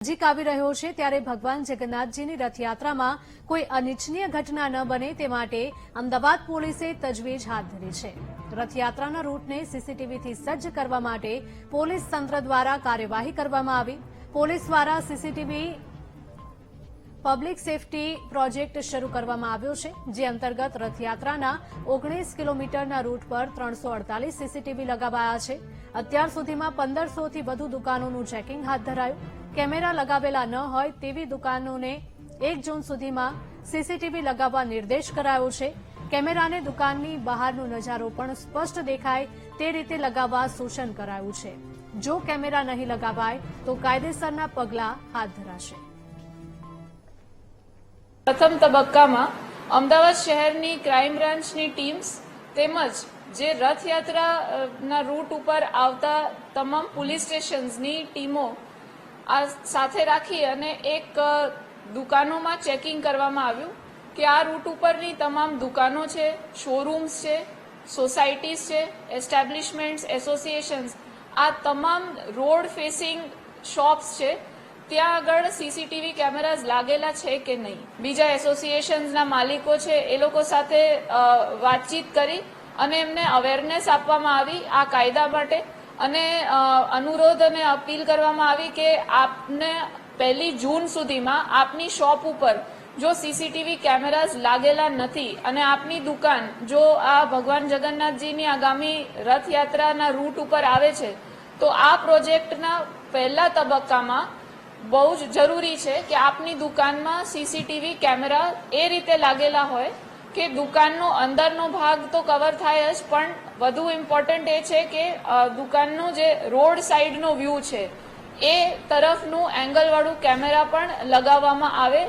નજીક આવી રહ્યો છે ત્યારે ભગવાન જગન્નાથજીની રથયાત્રામાં કોઈ અનિચ્છનીય ઘટના ન બને તે માટે અમદાવાદ પોલીસે તજવીજ હાથ ધરી છે. રથયાત્રાના રૂટને સીસીટીવીથી સજ્જ કરવા માટે પોલીસ તંત્ર દ્વારા કાર્યવાહી કરવામાં આવી. પોલીસ દ્વારા સીસીટીવી પબ્લિક સેફટી પ્રોજેક્ટ શરૂ કરવામાં આવ્યો છે, જે અંતર્ગત રથયાત્રાના ઓગણીસ કિલોમીટરના રૂટ પર ત્રણસો અડતાલીસ સીસીટીવી લગાવાયા છે. અત્યાર સુધીમાં પંદરસોથી વધુ દુકાનોનું ચેકિંગ હાથ ધરાયું. કેમેરા લગાવેલા ન હોય તેવી દુકાનોને એક જૂન સુધીમાં સીસીટીવી લગાવવા નિર્દેશ કરાયો છે. કેમેરાને દુકાનની બહારનો નજારો પણ સ્પષ્ટ દેખાય તે રીતે લગાવવા સૂચન કરાયું છે. જો કેમેરા નહીં લગાવાય તો કાયદેસરના પગલાં હાથ ધરાશે. પ્રથમ તબક્કામાં અમદાવાદ શહેરની ક્રાઇમ બ્રાન્ચની ટીમ્સ તેમજ જે રથયાત્રાના રૂટ ઉપર આવતા તમામ પોલીસ સ્ટેશન્સની ટીમો આ સાથે રાખી અને એક દુકાનોમાં ચેકિંગ કરવામાં આવ્યું કે આ રૂટ ઉપરની તમામ દુકાનો છે શોરૂમ્સ છે સોસાયટીઝ છે એસ્ટાબ્લિશમેન્ટ્સ એસોસિએશન્સ આ તમામ રોડ ફેસિંગ શોપ્સ છે, ત્યાં આગળ સીસીટીવી કેમેરાઝ લાગેલા છે કે નહીં? બીજા એસોસિએશન્સના માલિકો છે, એ લોકો સાથે વાતચીત કરી અને એમને અવેરનેસ આપવામાં આવી આ કાયદા માટે. અને અનુરોધ અને અપીલ કરવામાં આવી કે આપને પહેલી જૂન સુધીમાં આપની શોપ ઉપર જો સીસીટીવી કેમેરાઝ લાગેલા નથી અને આપની દુકાન જો આ ભગવાન જગન્નાથજીની આગામી રથયાત્રાના રૂટ ઉપર આવે છે, તો આ પ્રોજેક્ટના પહેલા તબક્કામાં બહુ જ જરૂરી છે કે આપની દુકાનમાં સીસીટીવી કેમેરા એ રીતે લાગેલા હોય કે દુકાનનો અંદરનો ભાગ તો કવર થાય જ, પણ વધુ ઇમ્પોર્ટન્ટ એ છે કે દુકાનનો જે રોડ સાઈડનો વ્યૂ છે, એ તરફનું એંગલવાળું કેમેરા પણ લગાવવામાં આવે.